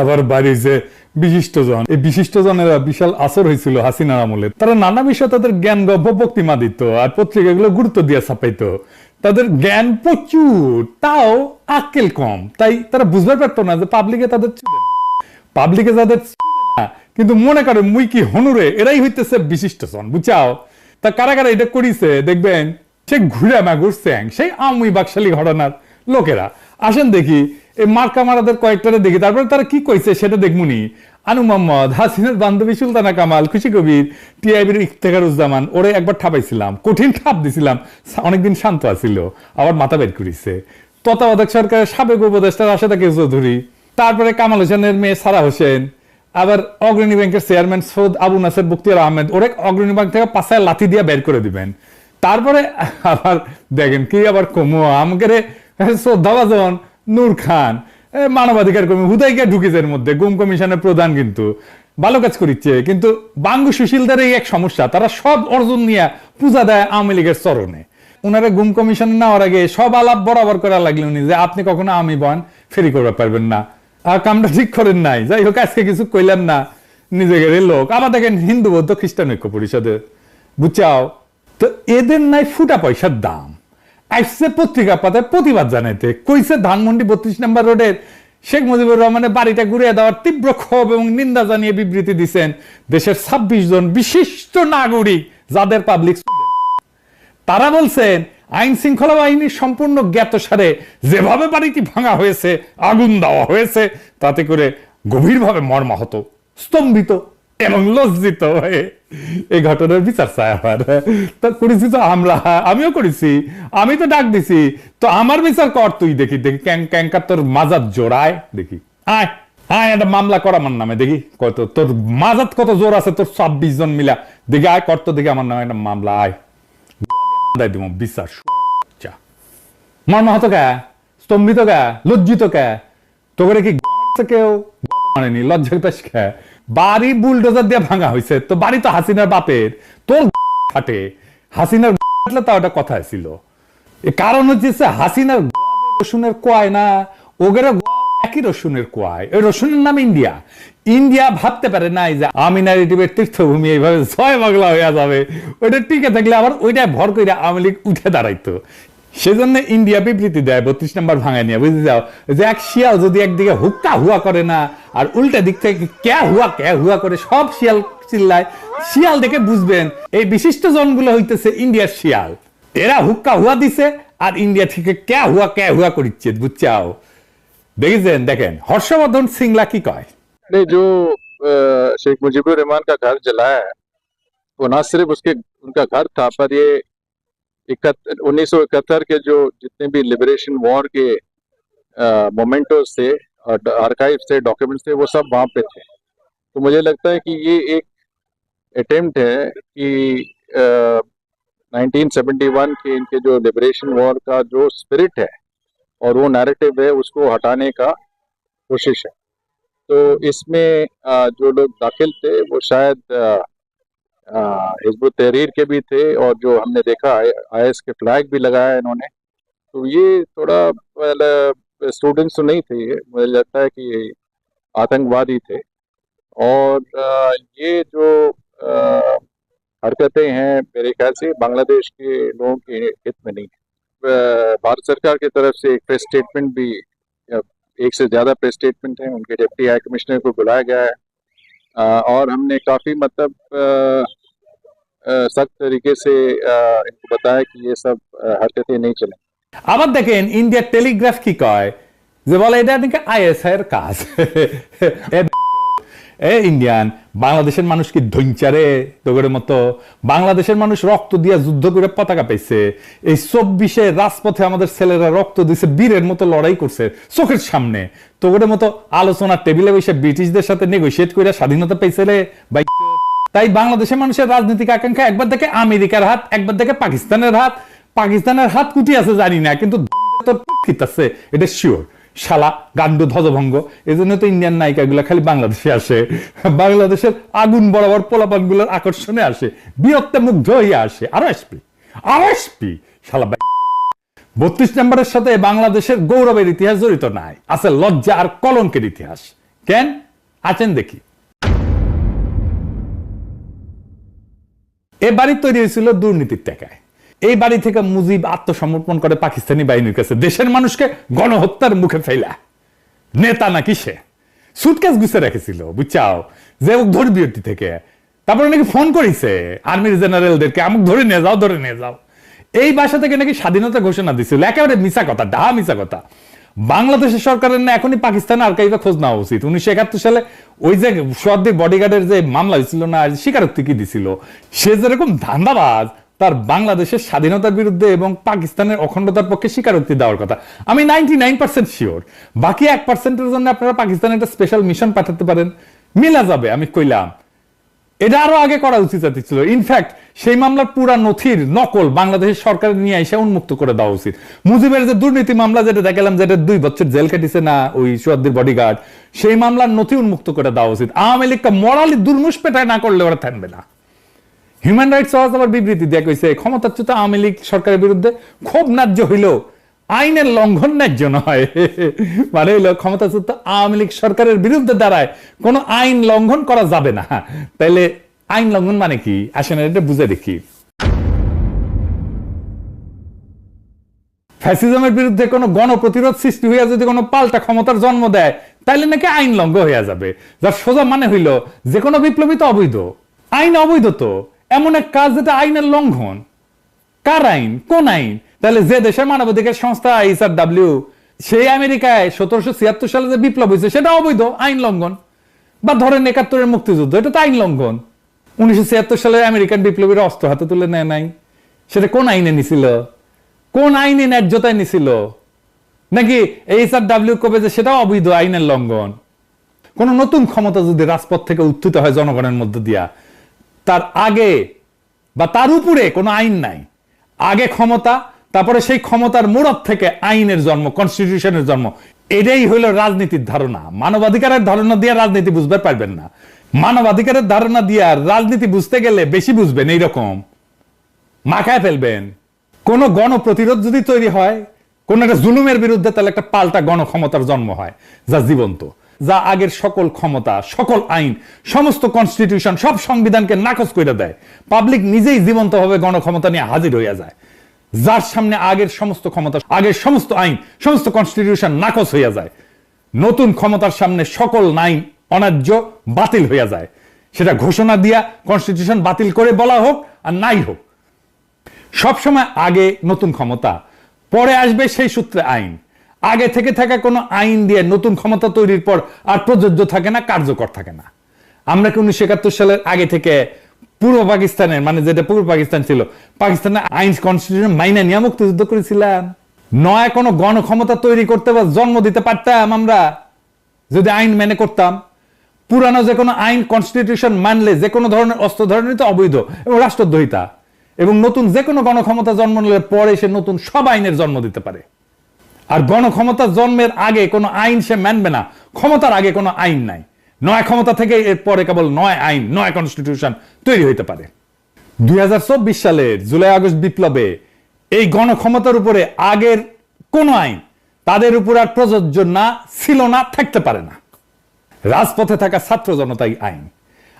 আবার বাড়িছে বিশিষ্ট জন এই বিশিষ্ট জনেরা বিশাল আসর হয়েছিল হাসিনার আমলে। তারা নানা বিষয়ে তাদের জ্ঞান গব্য বক্তিমা দিত আর পত্রিকাগুলো গুরুত্ব দিয়ে ছাপাইতো। তাদের জ্ঞান প্রচুর, তাও আক্কেল কম। তাই তারা বুঝতে পারতো না যে পাবলিকে তাদের পাবলিকে যাদের কিন্তু মনে করে মুই কি হনুরে, এরাই হইতেছে বিশিষ্ট জন বুঝাও তা কারা কারা এটা করিছে, দেখবেন, সে ঘুরে মাগুর স্যাং, সেই আমি বাকশালী ঘটনার লোকেরা। আসেন দেখি এই মার্কা মারাদের কয়েকটারে দেখি। তারপরে তারা কি কইছে সেটা দেখমুনি আনু মোহাম্মদ, হাসিনের বান্ধবী সুলতানা কামাল, খুশি কবির, টিআইবির ইফতেখারুজ্জামান, ওরে একবার ঠাপাইছিলাম, কঠিন ঠাপ দিছিলাম অনেকদিন শান্ত আছিল, আবার মাথা বের করিছে। তত্ত্বাবধায়ক সরকারের সাবেক উপদেষ্টা রাশেদা কেউ চৌধুরী, তারপরে কামাল হোসেনের মেয়ে সারা হোসেন, আবার অগ্রণী ব্যাংকের চেয়ারম্যান সৌদ আবু নাসের বক্তিয়ার আহমেদ, ওরে অগ্রণী ব্যাংক থেকে পাশায় লাথি দিয়ে বের করে দিবেন। তারপরে আবার দেখেন কি আবার কমো আমাকে শ্রদ্ধাভাজন নূর খান। মানবাধিকার কর্মী, হুদাইকে ঢুকেছে মধ্যে, গুম কমিশনের প্রধান কিন্তু। ভালো কাজ করিচ্ছে, কিন্তু বাঙ্গু সুশীলদের এই এক সমস্যা, তারা সব অর্জন নিয়ে পূজা দেয় আওয়ামী লীগের চরণে। ওনারা গুম কমিশন নেওয়ার আগে সব আলাপ বরাবর করা লাগল উনি, যে আপনি কখনো আমি বন, ফেরি করতে পারবেন না। আর কামটা ঠিক করেন নাই, যাই হোক, আজকে কিছু কইলেন না নিজেদের লোক। আবার দেখেন হিন্দু, বৌদ্ধ, খ্রিস্টান ঐক্য পরিষদে বুঝছাও? তো এদের নাই ফুটা পয়সার দাম। আসছে পত্রিকা পাতায় প্রতিবাদ জানাইতে। কইছে ধানমন্ডি বত্রিশ নম্বর রোডের শেখ মুজিবুর রহমানের বাড়িটা ঘুরিয়ে দেওয়ার তীব্র ক্ষোভ এবং নিন্দা জানিয়ে বিবৃতি দিছেন দেশের ছাব্বিশ জন বিশিষ্ট নাগরিক যাদের পাবলিক তারা বলছেন, আইন শৃঙ্খলা বাহিনীর সম্পূর্ণ জ্ঞাতসারে যেভাবে বাড়িটি ভাঙা হয়েছে, আগুন দেওয়া হয়েছে, তাতে করে গভীরভাবে মর্মাহত, স্তম্ভিত। এবং লজ্জিত হয়ে এই ঘটনার বিচার চায় আমার। তা করেছি তো হামলা আমিও করেছি, আমি তো ডাক দিছি, তো আমার বিচার কর তুই, দেখি দেখি, ক্যাং ক্যাঙ্কা তোর মাজাত জোড়ায়, দেখি। আয় হ্যাঁ একটা মামলা কর আমার নামে, দেখি, কত, তোর মাজাত কত জোর আছে, তোর ছাব্বিশ জন মিলা, দেখি, আয়, কর তো দেখি আমার নামে একটা মামলা, আয়। দিব বিশ্বাস মর্মাহত কে? স্তম্ভিত কে? লজ্জিত কে? তোকে কি কেউ? মানেনি লজ্জা পেশ কে বাড়ি বুলডোজার দিয়ে ভাঙা হয়েছে তো বাড়ি তো হাসিনার বাপের, তোর ফাটে হাসিনার ফাটলে তাও একটা কথা ছিল। এ কারণ হচ্ছে হাসিনার রসুনের কোয়ায় না, ওগের একই রসুনের কোয়ায়। ওই রসুনের নাম ইন্ডিয়া। ইন্ডিয়া ভাবতে পারে নাই যে আমি ন্যারেটিভের তীর্থভূমি এইভাবে ছয় বাংলা হইয়া যাবে। ওইটা টিকে থাকলে আবার ওইটা ভর করে আওয়ামী লীগ উঠে দাঁড়াইতো। সেজন্য ইন্ডিয়া বিবৃতি দেয় বত্রিশ নম্বর ভাঙায় নিয়ে বুঝতে যাও যে এক শিয়াল যদি একদিকে হুক্কা হুয়া করে না আর উল্টা দিক থেকে ক্যা হুয়া ক্যা হুয়া করে সব শিয়াল চিল্লায় শিয়াল দেখে বুঝবেন এই বিশিষ্ট জনগুলো হইতেছে ইন্ডিয়ার শিয়াল এরা হুক্কা হুয়া দিছে আর ইন্ডিয়া থেকে ক্যা হুয়া ক্যা হুয়া করিচ্ছে বুঝছাও দেখেছেন দেখেন হর্ষবর্ধন সিংলা কি কয় नहीं जो अ, शेख मुजीबुर रहमान का घर जलाया है वो ना सिर्फ उसके उनका घर था पर ये उन्नीस के जो जितने भी लिबरेशन वॉर के मोमेंटोज थे आर्काइव थे डॉक्यूमेंट्स थे वो सब वहाँ पे थे। तो मुझे लगता है कि ये एक अटेम्प्ट है कि अ, 1971 के इनके जो लिबरेशन वॉर का जो स्पिरिट है और वो नैरेटिव है उसको हटाने का कोशिश है। तो इसमें जो लोग दाखिल थे वो शायद हिजब तहरीर के भी थे और जो हमने देखा आई एस के फ्लैग भी लगाया इन्होंने। तो ये थोड़ा स्टूडेंट्स तो नहीं थे ये मुझे लगता है कि आतंकवादी थे। और अ, ये जो हरकतें हैं मेरे ख्याल से बांग्लादेश के लोगों के हित में नहीं है। भारत सरकार की तरफ़ से एक प्रेस स्टेटमेंट भी एक से ज़्यादा प्रेस स्टेटमेंट है उनके डिप्टी हाई कमिश्नर को बुलाया गया है। और हमने काफ़ी मतलब अ, अ, सख्त तरीके से अ, इनको बताया कि ये सब अ, हरकतें नहीं चलें আবার দেখেন ইন্ডিয়ার টেলিগ্রাফ কি কয় যে বলে এটা নাকি আইএসআই এর কাজ এ ইন্ডিয়ান, বাংলাদেশের মানুষ কি ধৈঞ্চারে তোগের মতো? বাংলাদেশের মানুষ রক্ত দিয়া যুদ্ধ করে পতাকা পাইছে। এই চব্বিশে রাজপথে আমাদের ছেলেরা রক্ত দিছে, বীরের মতো লড়াই করছে চোখের সামনে। তোগের মতো আলোচনার টেবিলে বসে ব্রিটিশদের সাথে নেগোসিয়েট করে স্বাধীনতা পাইছে রে। ভাই, তাই বাংলাদেশের মানুষের রাজনৈতিক আকাঙ্ক্ষা একবার দেখে আমেরিকার হাত, একবার দেখে পাকিস্তানের হাত। পাকিস্তানের হাত কুটি আছে জানি না, কিন্তু আছে, এটা শিওর শালা গান্ডু ধ্বজভঙ্গ। এই জন্য তো ইন্ডিয়ান নায়িকাগুলো খালি বাংলাদেশে আসে। বাংলাদেশের আগুন বরাবর পোলাপানগুলোর আকর্ষণে আসে। বীরত্বে মুগ্ধ হয়ে আসে। আরও আসবি। আরও আসবি। শালা বত্রিশ নম্বরের সাথে বাংলাদেশের গৌরবের ইতিহাস জড়িত নাই। আছে লজ্জা আর কলঙ্কের ইতিহাস। কেন? আছেন দেখি। এ বাড়ি তৈরি হয়েছিল দুর্নীতির টাকায় এই বাড়ি থেকে মুজিব আত্মসমর্পণ করে পাকিস্তানি বাহিনীর কাছে। দেশের মানুষকে গণহত্যার মুখে ফেলা। নেতা নাকি সে? সুটকেস গুছে রেখেছিল, বুঝছাও? যে ধরবি ওটি থেকে। তারপরে নাকি ফোন করেছে, আর্মির জেনারেলদেরকে, আমাকে ধরে নিয়ে যাও, ধরে নিয়ে যাও। এই বাসা থেকে নাকি স্বাধীনতা ঘোষণা দিছিল। একেবারে মিশা কথা, ডাহা মিশা কথা। বাংলাদেশের সরকারের না, এখনই পাকিস্তান আর্কাইভে খোঁজ নেওয়া উচিত। উনিশশো একাত্তর সালে ওই যে সোয়াদ্দির বডিগার্ডের যে মামলা হয়েছিল না স্বীকারোক্তি কি দিছিল? সে যেরকম ধান্দাবাজ তার বাংলাদেশের স্বাধীনতার বিরুদ্ধে এবং পাকিস্তানের অখণ্ডতার পক্ষে স্বীকারোক্তি দেওয়ার কথা। আমি নাইনটি নাইন পার্সেন্ট শিওর বাকি এক পার্সেন্টের জন্য আপনারা পাকিস্তানে একটা স্পেশাল মিশন পাঠাতে পারেন। মিলা যাবে, আমি কইলাম। এটা আরও আগে করা উচিত ছিল। ইনফ্যাক্ট সেই মামলার পুরা নথির নকল বাংলাদেশের সরকার নিয়ে এসে উন্মুক্ত করে দেওয়া উচিত। মুজিবের যে দুর্নীতি মামলা, যেটা দেখালাম যেটা দুই বছর জেল কাটিছে না ওই সুয়াদ্দির বডিগার্ড সেই মামলার নথি উন্মুক্ত করে দেওয়া উচিত। আওয়ামী লীগকে মরালি দুর্মুষ পেটায় না করলে ওরা থাকবে না। হিউম্যান রাইটস ওয়াচ আবার বিবৃতি দেয়া কইছে, ক্ষমতাচ্যুত আওয়ামী লীগ সরকারের বিরুদ্ধে ক্ষোভ ন্যায্য হইলেও আইনের লঙ্ঘন ন্যায্য নয়। মানে হইল, ক্ষমতাচ্যুত আওয়ামী লীগ সরকারের বিরুদ্ধে দাঁড়ায় কোনো আইন লঙ্ঘন করা যাবে না। তাইলে আইন লঙ্ঘন মানে কি? আসেন এটা বুঝে দেখি। ফ্যাসিজমের বিরুদ্ধে কোনো গণপ্রতিরোধ সৃষ্টি হইয়া যদি কোনো পাল্টা ক্ষমতার জন্ম দেয়, তাইলে নাকি আইন লঙ্ঘ হইয়া যাবে। যার সোজা মানে হইল, যে কোনো বিপ্লবী তো অবৈধ। আইন অবৈধ তো। এমন এক কাজ যেটা আইনের লঙ্ঘন। কার আইন? কোন আইন? তাহলে যে দেশের মানবাধিকার সংস্থা আইসার ডাব্লিউ, সেই আমেরিকায় সতেরোশো ছিয়াত্তর সালে যে বিপ্লব হয়েছে, সেটা অবৈধ, আইন লঙ্ঘন। বা ধরেন একাত্তরের মুক্তিযুদ্ধ, এটা তো আইন লঙ্ঘন। উনিশশো ছিয়াত্তর সালে আমেরিকান বিপ্লবীরা অস্ত্র হাতে তুলে নেয় নাই। সেটা কোন আইনে নিছিল? কোন আইনে ন্যায্যতায় নিছিল? নাকি এইচআর ডাব্লিউ কবে যে সেটাও অবৈধ, আইনের লঙ্ঘন? কোন নতুন ক্ষমতা যদি রাজপথ থেকে উত্থিত হয় জনগণের মধ্য দিয়া তার আগে বা তার উপরে কোনো আইন নাই। আগে ক্ষমতা, তারপরে সেই ক্ষমতার মোড়ক থেকে আইনের জন্ম কনস্টিটিউশনের জন্ম। এটাই হইল রাজনীতির ধারণা। মানবাধিকারের ধারণা দিয়ে রাজনীতি বুঝতে পারবেন না। মানবাধিকারের ধারণা দিয়ে রাজনীতি বুঝতে গেলে বেশি বুঝবেন এইরকম। মাখায় ফেলবেন। কোন গণপ্রতিরোধ যদি তৈরি হয়, কোন একটা জুলুমের বিরুদ্ধে তাহলে একটা পাল্টা গণক্ষমতার জন্ম হয়, যা জীবন্ত। যা আগের সকল ক্ষমতা, সকল আইন, সমস্ত কনস্টিটিউশন সব সংবিধানকে নাকচ করে দেয়। পাবলিক নিজেই জীবন্তভাবে গণক্ষমতা নিয়ে হাজির হইয়া যায়। যার সামনে আগের সমস্ত ক্ষমতা, আগের সমস্ত আইন, সমস্ত কনস্টিটিউশন নাকচ হইয়া যায়। নতুন ক্ষমতার সামনে সকল আইন অনার্য বাতিল হইয়া যায়। সেটা ঘোষণা দিয়া কনস্টিটিউশন বাতিল করে বলা হোক আর নাই হোক। সবসময় আগে নতুন ক্ষমতা, পরে আসবে সেই সূত্রে আইন। আগে থেকে থাকা কোনো আইন দিয়ে নতুন ক্ষমতা তৈরির পর আর প্রযোজ্য থাকে না, কার্যকর থাকে না। আমরা কি উনিশশো একাত্তর সালের আগে থেকে পূর্ব পাকিস্তানের মানে যেটা পূর্ব পাকিস্তান ছিল, পাকিস্তানের আইন কনস্টিটিউশন মাইনে নিয়ে মুক্তিযুদ্ধ করেছিলাম। নয় কোনো গণক্ষমতা তৈরি করতে বা জন্ম দিতে পারতাম আমরা। যদি আইন মেনে করতাম, পুরানো যে কোনো আইন কনস্টিটিউশন মানলে যে কোনো ধরনের অস্ত্র ধরনের তো অবৈধ এবং রাষ্ট্রদ্রোহিতা এবং নতুন যে কোনো গণক্ষমতা জন্ম নিলে পরে সে নতুন সব আইনের জন্ম দিতে পারে। আর গণক্ষমতা জন্মের আগে কোনো আইন সে মানবে না। ক্ষমতার আগে কোনো আইন নাই। নয় ক্ষমতা থেকে এর পরে কেবল নয় আইন, নয় কনস্টিটিউশন তৈরি হইতে পারে। দুই সালের জুলাই আগস্ট বিপ্লবে এই গণক্ষমতার উপরে আগের কোন আইন তাদের উপর আর প্রযোজ্য না, ছিল না, থাকতে পারে না। রাজপথে থাকা ছাত্র জনতাই আইন।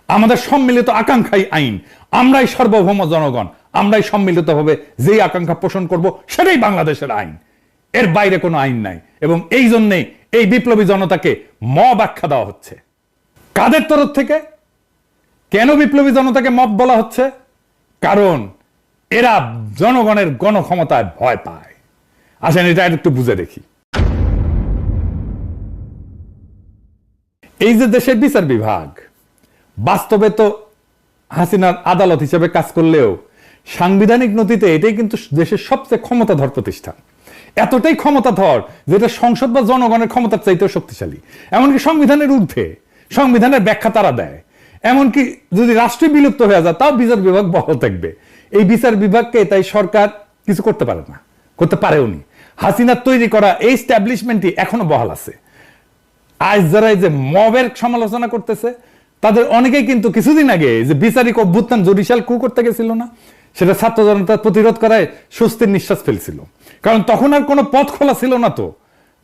আমাদের সম্মিলিত আকাঙ্ক্ষাই আইন। আমরাই সার্বভৌম জনগণ। আমরাই সম্মিলিতভাবে যেই আকাঙ্ক্ষা পোষণ করব, সেটাই বাংলাদেশের আইন। এর বাইরে কোনো আইন নাই। এবং এই জন্যেই এই বিপ্লবী জনতাকে মব আখ্যা দেওয়া হচ্ছে। কাদের তরফ থেকে? কেন বিপ্লবী জনতাকে মব বলা হচ্ছে? কারণ এরা জনগণের গণক্ষমতায় ভয় পায়। আসেন, এটা একটু বুঝে দেখি। এই যে দেশের বিচার বিভাগ, বাস্তবে তো হাসিনার আদালত হিসেবে কাজ করলেও সাংবিধানিক নথিতে এটাই কিন্তু দেশের সবচেয়ে ক্ষমতাধর প্রতিষ্ঠান। এতটাই ক্ষমতাধর যেটা সংসদ বা জনগণের ক্ষমতার চাইতেও শক্তিশালী। এমনকি সংবিধানের ঊর্ধ্বে, সংবিধানের ব্যাখ্যা তারা দেয়। এমনকি যদি রাষ্ট্রীয় বিলুপ্ত হয়ে যায়, তাও বিচার বিভাগ বহাল থাকবে। এই বিচার বিভাগকে তাই সরকার কিছু করতে পারে না, করতে পারেও নি। হাসিনার তৈরি করা এই স্ট্যাবলিশমেন্টই এখনও বহাল আছে। আজ যারা এই যে মবের সমালোচনা করতেছে, তাদের অনেকেই কিন্তু কিছুদিন আগে যে বিচারিক অভ্যুত্থান জুডিশিয়াল কু করতে গেছিল না, সেটা ছাত্র জনতার প্রতিরোধ করায় স্বস্তির নিঃশ্বাস ফেলছিল। কারণ তখন আর কোনো পথ খোলা ছিল না তো।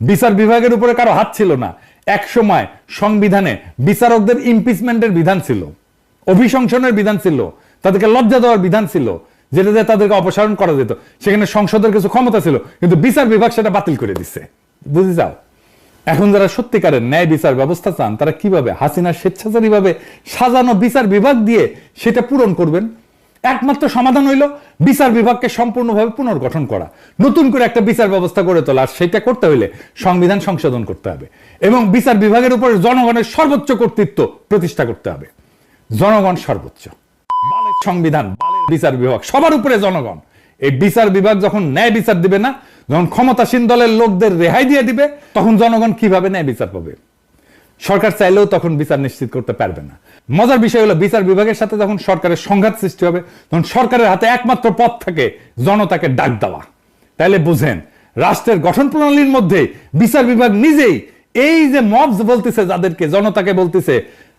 বিচার বিভাগের উপরে কারও হাত ছিল না। এক সময় সংবিধানে বিচারকদের ইমপিচমেন্টের বিধান ছিল। অভিশংসনের বিধান ছিল। তাদেরকে লজ্জা দেওয়ার বিধান ছিল। যেটাতে তাদেরকে অপসারণ করা যেত। সেখানে সংসদের কিছু ক্ষমতা ছিল। কিন্তু বিচার বিভাগ সেটা বাতিল করে দিচ্ছে বুঝে যাও এখন যারা সত্যিকারের ন্যায় বিচার ব্যবস্থা চান, তারা কীভাবে হাসিনার স্বেচ্ছাচারী ভাবে সাজানো বিচার বিভাগ দিয়ে সেটা পূরণ করবেন? একমাত্র সমাধান হইল বিচার বিভাগকে সম্পূর্ণভাবে পুনর্গঠন করা। নতুন করে একটা বিচার ব্যবস্থা গড়ে তোলা সেটা করতে হইলে সংবিধান সংশোধন করতে হবে এবং বিচার বিভাগের উপরে জনগণের সর্বোচ্চ কর্তৃত্ব প্রতিষ্ঠা করতে হবে। জনগণ সর্বোচ্চ। সংবিধান বিচার বিভাগ, সবার উপরে জনগণ। এই বিচার বিভাগ যখন ন্যায় বিচার দিবে না, যখন ক্ষমতাসীন দলের লোকদের রেহাই দিয়ে দিবে, তখন জনগণ কীভাবে ন্যায় বিচার পাবে? সরকার চাইলেও তখন বিচার নিশ্চিত করতে পারবে না। মজার বিষয় হলো, বিচার বিভাগের সাথে যখন সরকারের সংঘাত সৃষ্টি হবে, তখন সরকারের হাতে একমাত্র পথ থাকে জনতাকে ডাক দেওয়া। তাইলে বুঝেন, রাষ্ট্রের গঠন প্রণালীর মধ্যে বিচার বিভাগ নিজেই এই যে মবস বলতেছে, যাদেরকে জনতাকে বলতেছে,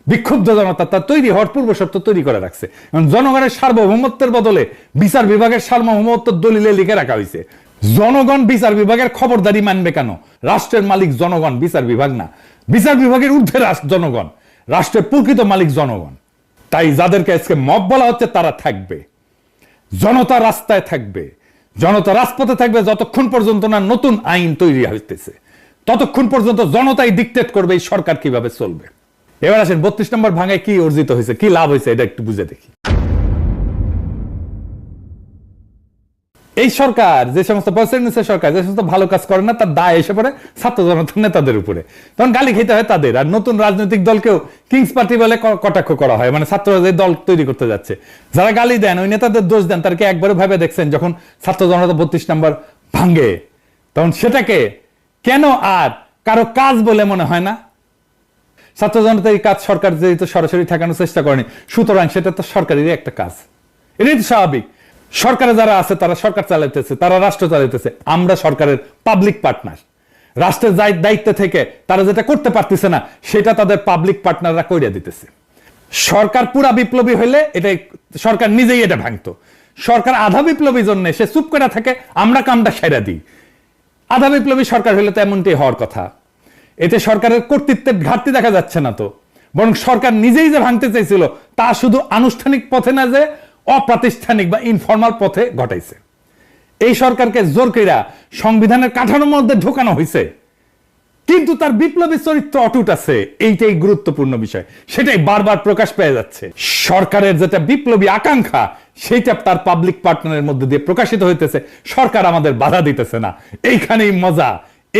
বিক্ষুব্ধ জনতা, তা তৈরি হওয়ার পূর্ব শর্ত তৈরি করে রাখছে। কারণ জনগণের সার্বভৌমত্বের বদলে বিচার বিভাগের সার্বভৌমত্ব দলিলে লিখে রাখা হয়েছে। জনগণ বিচার বিভাগের খবরদারি মানবে কেন? রাষ্ট্রের মালিক জনগণ, বিচার বিভাগ না। বিচার বিভাগের ঊর্ধ্বে জনগণ, রাষ্ট্রের প্রকৃত মালিক জনগণ। তাই যাদেরকে আজকে মব বলা হচ্ছে, তারা থাকবে। জনতা রাস্তায় থাকবে। জনতা রাজপথে থাকবে যতক্ষণ পর্যন্ত না নতুন আইন তৈরি হইতেছে। ততক্ষণ পর্যন্ত জনতাই ডিকটেট করবে এই সরকার কীভাবে চলবে। এবার আসেন, বত্রিশ নম্বর ভাঙায় কি অর্জিত হয়েছে, কি লাভ হয়েছে, এটা একটু বুঝে দেখি। এই সরকার, যে সমস্ত পার্সেন্টেজের সরকার, যে সমস্ত ভালো কাজ করে না, তার দায় এসে পড়ে ছাত্র জনতার নেতাদের উপরে। তখন গালি খেতে হয় তাদের, আর নতুন রাজনৈতিক দলকেও কিংস পার্টি বলে কটাক্ষ করা হয়। মানে ছাত্ররা যে দল তৈরি করতে যাচ্ছে। যারা গালি দেন, ওই নেতাদের দোষ দেন, তারকে একবারও ভাবে দেখছেন যখন ছাত্র জনতা বত্রিশ নম্বর ভাঙ্গে তখন সেটাকে কেন আর কারও কাজ বলে মনে হয় না? ছাত্র জনতার এই কাজ সরকার যেহেতু সরাসরি ঠেকানোর চেষ্টা করেনি, সুতরাং সেটা তো সরকারেরই একটা কাজ। এটাই তো স্বাভাবিক। সরকারে যারা আছে, তারা সরকার চালাইতেছে, তারা রাষ্ট্র চালাইতেছে। আমরা সরকারের পাবলিক পার্টনার রাষ্ট্রের দায়িত্ব থেকে তারা যেটা করতে পারতেছে না, সেটা তাদের পাবলিক পার্টনাররা কইরা দিতেছে। সরকার পুরা বিপ্লবী হইলে এটা সরকার নিজেই এটা ভাঙতো। সরকার আধা বিপ্লবী জন্য সে চুপ করে থাকে, আমরা কামটা সেরা দিই। আধা বিপ্লবী সরকার হলে তো এমনটি হওয়ার কথা। এতে সরকারের কর্তৃত্বের ঘাটতি দেখা যাচ্ছে না তো। বরং সরকার নিজেই যে ভাঙতে চাইছিল, তা শুধু আনুষ্ঠানিক পথে না যে অপ্রাতিষ্ঠানিক বা ইনফর্মাল পথে ঘটাইছে। এই সরকারকে জোর কইরা সংবিধানের কাঠানোর মধ্যে ঢোকানো হয়েছে কিন্তু তার বিপ্লবী চরিত্র অটুট আছে, এইটাই গুরুত্বপূর্ণ বিষয়। সেটাই বারবার প্রকাশ পেয়ে যাচ্ছে। সরকারের যেটা বিপ্লবী আকাঙ্ক্ষা, সেইটা তার পাবলিক পার্টনারের মধ্যে দিয়ে প্রকাশিত হইতেছে। সরকার আমাদের বাধা দিতেছে না। এইখানেই মজা,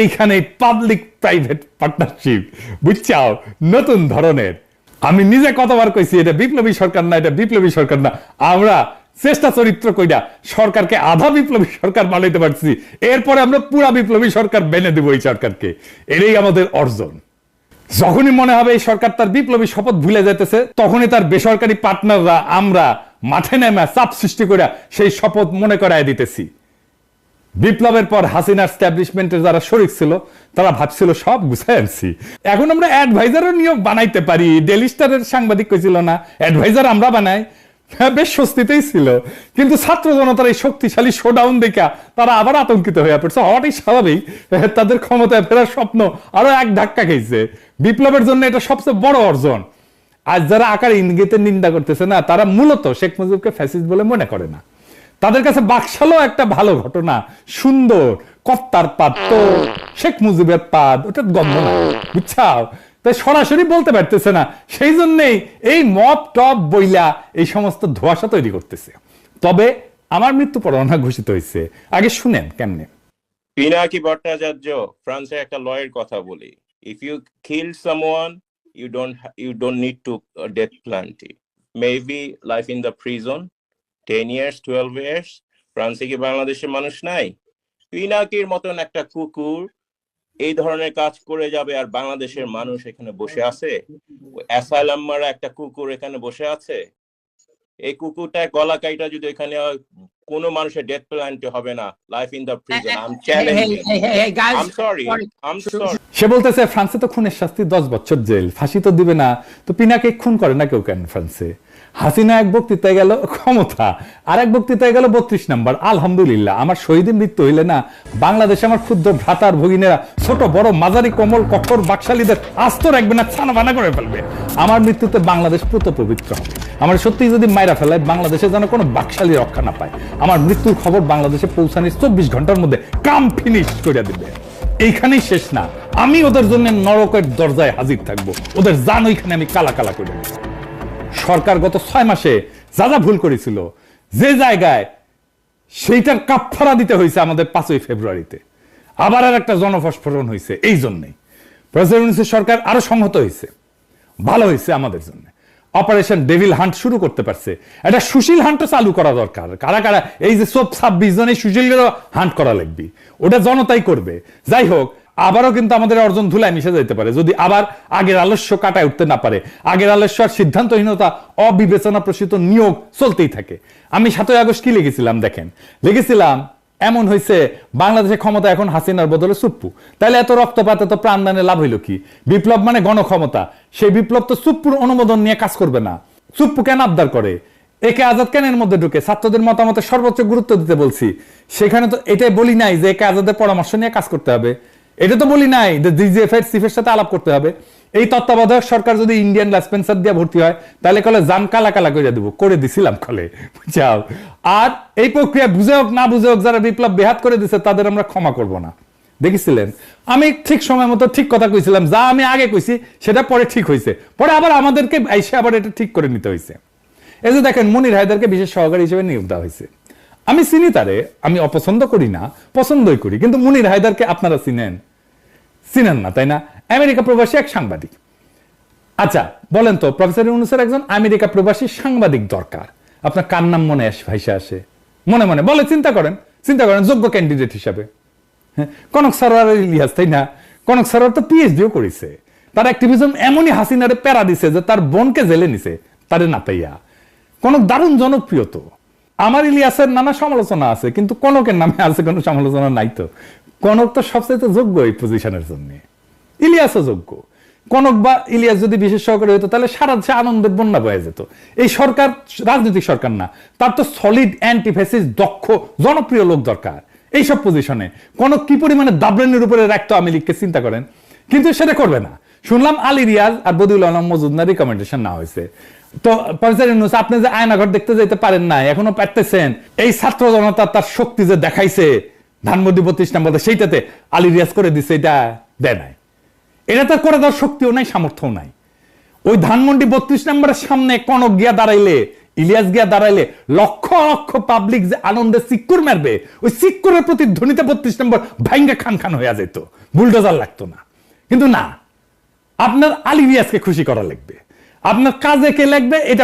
এইখানেই পাবলিক প্রাইভেট পার্টনারশিপ বুঝছাও? নতুন ধরনের। আমি নিজে কতবার কইছি, এটা বিপ্লবী সরকার না, এটা বিপ্লবী সরকার না। আমরা চেষ্টা চরিত্র কইরা সরকারকে আধা বিপ্লবী সরকার বানাইতে পারছি এরপরে আমরা পুরা বিপ্লবী সরকার বেনে দেবো এই সরকারকে। এটাই আমাদের অর্জন। যখনই মনে হবে এই সরকার তার বিপ্লবী শপথ ভুলে যেতেছে তখনই তার বেসরকারি পার্টনাররা আমরা মাঠে নেমে চাপ সৃষ্টি করে সেই শপথ মনে করায় দিতেছি। বিপ্লবের পর হাসিনার স্ট্যাবলিশমেন্টের যারা শরিক ছিল, তারা ভাবছিল, সব গুছাই আনছি। এখন আমরা অ্যাডভাইজারও নিয়োগ বানাইতে পারি। ডেলি স্টারের সাংবাদিক কইছিল না অ্যাডভাইজার আমরা বানাই। হ্যাঁ বেশ স্বস্তিতেই ছিল। কিন্তু ছাত্র জনতার এই শক্তিশালী শোডাউন দেখা, তারা আবার আতঙ্কিত হয়ে পড়ছে। হওয়াটাই স্বাভাবিক। তাদের ক্ষমতায় ফেরার স্বপ্ন আরও এক ধাক্কা খেয়েছে বিপ্লবের জন্য এটা সবচেয়ে বড় অর্জন। আজ যারা আকার ইঙ্গিতের নিন্দা করতেছে না, তারা মূলত শেখ মুজিবকে ফ্যাসিস্ট বলে মনে করে না। তাদের কাছে বাকশালও একটা ভালো ঘটনা। সুন্দর কত্তার পাদ তো, শেখ মুজিবের পাদ ওটা গন্ধ না, বুঝছাও? তাই সরাসরি বলতে পারতেছে না। সেই জন্যই এই মপ টপ বইলা এই সমস্ত ধোয়াশা তৈরি করতেছে। তবে আমার মৃত্যু পরোয়ানা ঘোষিত হয়েছে। আগে শুনেন কেমনে? পিনাকি ভট্টাচার্য, ফ্রান্সে একটা লয়ের কথা বলি। If you kill someone you don't you don't need to death penalty maybe life in the prison ten years twelve years ফ্রান্সে কি বাংলাদেশের মানুষ নাই? পিনাকির মতন একটা কুকুর এই ধরনের কাজ করে যাবে আর বাংলাদেশের মানুষ এখানে বসে আছে? একটা কুকুর এখানে বসে আছে? এই কুকুরটা গলা কাইটা যদি এখানে হয়, কোনো মানুষের ডেথ প্ল্যান্টি হবে না life in the prison I am challenging Should- sorry. সে বলতেছে ফ্রান্সে তো খুনের শাস্তি দশ বছর জেল ফাঁসি তো দিবে না। তো পিনাকে খুন করে না কেউ কেন ফ্রান্সে? হাসিনা এক বক্তৃতায় গেল, ক্ষমতা। আর এক বক্তৃতায় গেল বত্রিশ নাম্বার। আলহামদুলিল্লাহ, আমার শহীদের মৃত্যু হইলে না, বাংলাদেশে আমার ক্ষুদ্র ভ্রাতার ভগিনেরা, ছোট, বড়, মাঝারি, কমল কঠোর বাকশালীদের আস্ত রাখবে না ছানা বানা করে ফেলবে। আমার মৃত্যুতে বাংলাদেশ পুত পবিত্র হবে। আমার সত্যি যদি মাইরা ফেলায়, বাংলাদেশে যেন কোনো বাকশালী রক্ষা না পায়। আমার মৃত্যুর খবর বাংলাদেশে পৌঁছানোর চব্বিশ ঘণ্টার মধ্যে কাম ফিনিশ করে দিবে। এইখানেই শেষ না। আমি ওদের জন্য নরকের দরজায় হাজির থাকব। ওদের জান ওইখানে আমি কালা কালা করে দেবো। সরকার গত ছয় মাসে যা যা ভুল করেছিল, যে জায়গায় সেইটার কাপফারা দিতে হয়েছে আমাদের পাঁচই ফেব্রুয়ারিতে। আবার আর একটা জনফস্ফোরণ হয়েছে এই জন্যই। প্রেসিডেন্সি সরকার আরও সংহত হয়েছে, ভালো হয়েছে আমাদের জন্য। অপারেশন ডেভিল হান্ট শুরু করতে পারছে। এটা সুশীল হান্টও চালু করা দরকার। কারা কারা, এই যে সব ছাব্বিশ জন এই সুশীলেরও হান্ট করা লাগবে। ওটা জনতাই করবে। যাই হোক আবারও কিন্তু আমাদের অর্জন ধুলায় মিশে যেতে পারে। যদি আবার আগের আলস্য কাটায় উঠতে না পারে, আগের আলস্য আর সিদ্ধান্তহীনতা অবিবেচনা প্রসূত নিয়োগ চলতেই থাকে। আমি সাতই আগস্ট কি লিখেছিলাম দেখেন? লিখেছিলাম, এমন হয়েছে বাংলাদেশের ক্ষমতা এখন হাসিনার বদলে সুপ্পু। তাহলে এত রক্তপাত, এত প্রাণদানে লাভ হইল কি? বিপ্লব মানে গণক্ষমতা। সেই বিপ্লব তো সুপ্পুর অনুমোদন নিয়ে কাজ করবে না। সুপ্পু কেন আবদার করে? একে আজাদ কেন এর মধ্যে ঢুকে? ছাত্রদের মতামতে সর্বোচ্চ গুরুত্ব দিতে বলছি। সেখানে তো এটাই বলি নাই যে একে আজাদের পরামর্শ নিয়ে কাজ করতে হবে। এটা তো বলি নাই যে ডিজিএফ চিফের সাথে আলাপ করতে হবে। এই তত্ত্বাবধায়ক সরকার যদি ইন্ডিয়ান লাসপেন্সার দিয়ে ভর্তি হয়, তাহলে কলে জান কালা কালা করে দেবো। করে দিছিলাম কলে। যাও। আর এই প্রক্রিয়া বুঝে হোক, না বুঝে হোক, যারা বিপ্লব বেহাত করে দিছে, তাদের আমরা ক্ষমা করব না। দেখেছিলেন? আমি ঠিক সময় মতো ঠিক কথা কইছিলাম, যা আমি আগে কইছি, সেটা পরে ঠিক হয়েছে পরে আবার আমাদেরকে এসে আবার এটা ঠিক করে নিতে হয়েছে এই যে দেখেন, মনির হায়দারকে বিশেষ সহকারী হিসেবে নিয়োগ দেওয়া হয়েছে আমি চিনি তারে, আমি অপছন্দ করি না, পছন্দই করি, কিন্তু মনির হায়দারকে আপনারা চিনেন। চিনেন না তাই না? আমেরিকা প্রবাসী এক সাংবাদিক। আচ্ছা বলেন তো প্রফেসর ইউনুসের একজন আমেরিকা প্রবাসী সাংবাদিক দরকার। আপনার কার নাম মনে আসে ভাইসা আসে? মনে মনে। বলে চিন্তা করেন চিন্তা করেন যোগ্য ক্যান্ডিডেট হিসাবে। হ্যাঁ, কনক সরোয়ার ইলিয়াস তাই না? কনক সরোয়ার তো পিএইচডিও করেছে। তার অ্যাক্টিভিজম এমনই হাসিনারে প্যারা দিছে যে তার বোনকে জেলে নিছে তারে না পাইয়া। কনক দারুণ জনপ্রিয় তো। আমার ইলিয়াসের নানা সমালোচনা আছে কিন্তু কনকের নামে আছে কোনো সমালোচনা নাই তো। কনক তো সবচেয়ে যোগ্য এই পজিশনের জন্য। ইলিয়াসও যোগ্য। কনক বা ইলিয়াস যদি বিশেষ সহকারী হতো, তাহলে সারা দেশে আনন্দের বন্যা বয়ে যেত। এই সরকার রাজনৈতিক সরকার না, তার তো সলিড অ্যান্টিফেসিস দক্ষ, জনপ্রিয় লোক দরকার। এইসব পজিশনে কনক কি পরিমাণে দাবরেনের উপরে রাখতো আমি লিখকে চিন্তা করেন, কিন্তু সেটা করবে না। শুনলাম আলী রিয়াজ আর বদিউল আলম মজুদনার রিকমেন্ডেশন না হয়েছে। তো ইউনুস আপনি যে আয়নাঘর দেখতে যেতে পারেন না এখনও পারতেছেন, এই ছাত্র জনতা তার শক্তি যে দেখাইছে ধানমন্ডি বত্রিশ নম্বর সেইটাতে আলী রিয়াজ করে দিছে, এটা দেয় নাই। এটা তার করে দেওয়ার শক্তিও নাই, সামর্থ্যও নাই। ওই ধানমন্ডি বত্রিশ নম্বরের সামনে কনক গিয়া দাঁড়াইলে, ইলিয়াস গিয়া দাঁড়াইলে লক্ষ লক্ষ পাবলিক যে আনন্দে সিক্কুর মারবে, ওই সিক্কুরের প্রতি ধ্বনিতে বত্রিশ নম্বর ভাইঙ্গা খান খান হয়ে যেত বুলডোজার লাগতো না। কিন্তু না, আপনার আলী রিয়াজকে খুশি করা লাগবে। আপনার কাজে কে লাগবে, এটা